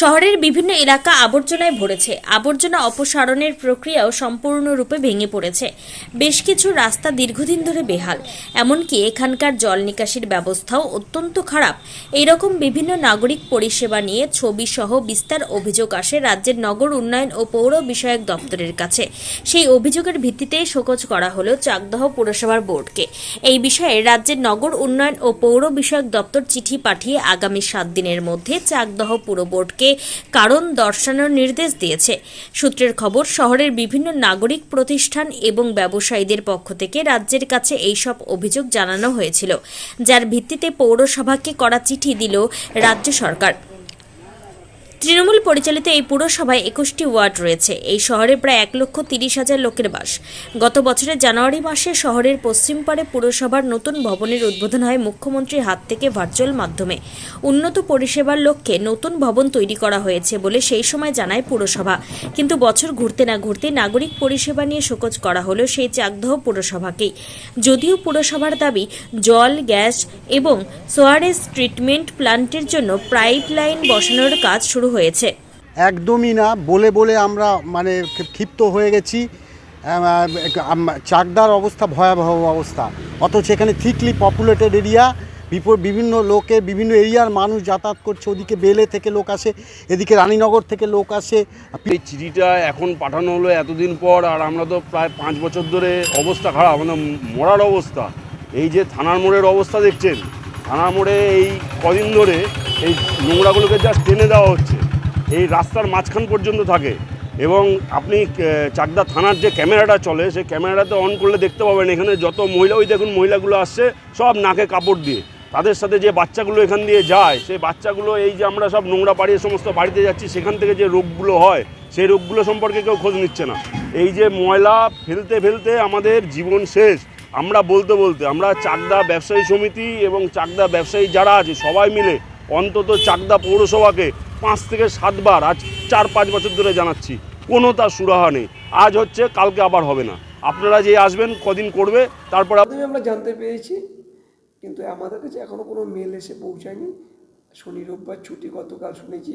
শহরের বিভিন্ন এলাকা আবর্জনায় ভরেছে। আবর্জনা অপসারণের প্রক্রিয়াও সম্পূর্ণরূপে ভেঙে পড়েছে। বেশ কিছু রাস্তা দীর্ঘদিন ধরে বেহাল। এমনকি এখানকার জল নিকাশির ব্যবস্থাও অত্যন্ত খারাপ। এইরকম বিভিন্ন নাগরিক পরিষেবা নিয়ে ছবি সহ বিস্তার অভিযোগ আসে রাজ্যের নগর উন্নয়ন ও পৌর বিষয়ক দপ্তরের কাছে। সেই অভিযোগের ভিত্তিতে শোকজ করা হলো চাকদহ পুরসভার বোর্ডকে। এই বিষয়ে রাজ্যের নগর উন্নয়ন ও পৌর বিষয়ক দপ্তর চিঠি পাঠিয়ে আগামী সাত দিনের মধ্যে চাকদহ পুর বোর্ডকে কারণ দর্শানোর নির্দেশ দিয়েছে। সূত্রের খবর, শহরের বিভিন্ন নাগরিক প্রতিষ্ঠান এবং ব্যবসায়ীদের পক্ষ থেকে রাজ্যের কাছে এইসব অভিযোগ জানানো হয়েছিল, যার ভিত্তিতে পৌরসভাকে করা চিঠি দিল রাজ্য সরকার। তৃণমূল পরিচালিত এই পুরসভায় একুশটি ওয়ার্ড রয়েছে। এই শহরে প্রায় এক লক্ষ তিরিশ হাজার লোকের বাস। গত বছরের জানুয়ারি মাসে শহরের পশ্চিমপাড়ে পুরসভার নতুন ভবনের উদ্বোধন হয় মুখ্যমন্ত্রীর হাত থেকে ভার্চুয়াল মাধ্যমে। উন্নত পরিষেবার লক্ষ্যে নতুন ভবন তৈরি করা হয়েছে বলে সেই সময় জানায় পুরসভা। কিন্তু বছর ঘুরতে না ঘুরতে নাগরিক পরিষেবা নিয়ে শোকজ করা হলো সেই চাকদহ পুরসভাকেই। যদিও পুরসভার দাবি, জল, গ্যাস এবং সোয়ারেজ ট্রিটমেন্ট প্ল্যান্টের জন্য পাইপ লাইন বসানোর কাজ শুরু হয়েছে। একদমই না বলে বলে আমরা মানে ক্ষিপ্ত হয়ে গেছি। চাকদার অবস্থা ভয়াবহ অবস্থা। অথচ এখানে থিকলি পপুলেটেড এরিয়া বিভিন্ন লোকে বিভিন্ন এরিয়ার মানুষ যাতায়াত করছে। ওদিকে বেলে থেকে লোক আসে এদিকে রানীনগর থেকে লোক আসে। এই চিঠিটা এখন পাঠানো হলো এতদিন পর আর আমরা তো প্রায় পাঁচ বছর ধরে অবস্থা খারাপ মানে মরার অবস্থা। এই যে থানার মোড়ের অবস্থা দেখছেন থানার মোড়ে এই কদিন ধরে এই নোংরাগুলোকে জাস্ট টেনে দেওয়া হচ্ছে। এই রাস্তার মাঝখান পর্যন্ত থাকে। এবং আপনি চাকদা থানার যে ক্যামেরাটা চলে, সেই ক্যামেরাটাতে অন করলে দেখতে পাবেন এখানে যত মহিলা, ওই দেখুন মহিলাগুলো আসছে, সব নাকে কাপড় দিয়ে। তাদের সাথে যে বাচ্চাগুলো এখান দিয়ে যায়, সেই বাচ্চাগুলো এই যে আমরা সব নোংরা বাড়ির সমস্ত বাড়িতে যাচ্ছি, সেখান থেকে যে রোগগুলো হয়, সেই রোগগুলো সম্পর্কে কেউ খোঁজ নিচ্ছে না। এই যে ময়লা ফেলতে ফেলতে আমাদের জীবন শেষ। আমরা বলতে বলতে, আমরা চাকদা ব্যবসায়ী সমিতি এবং চাকদা ব্যবসায়ী যারা আছে, সবাই মিলে অন্তত চাকদা পৌরসভাকে পাঁচ থেকে সাতবার আজ চার, পাঁচ বছর ধরে জানাচ্ছি, কোনো তার সুরাহা নেই। আজ হচ্ছে, কালকে আবার হবে না। আপনারা যে আসবেন, কদিন করবে, তারপর আমরা জানতে পেরেছি, কিন্তু আমাদের কাছে এখনও কোনো মেল এসে পৌঁছায়নি। শনি রোববার ছুটি গতকাল শুনেছি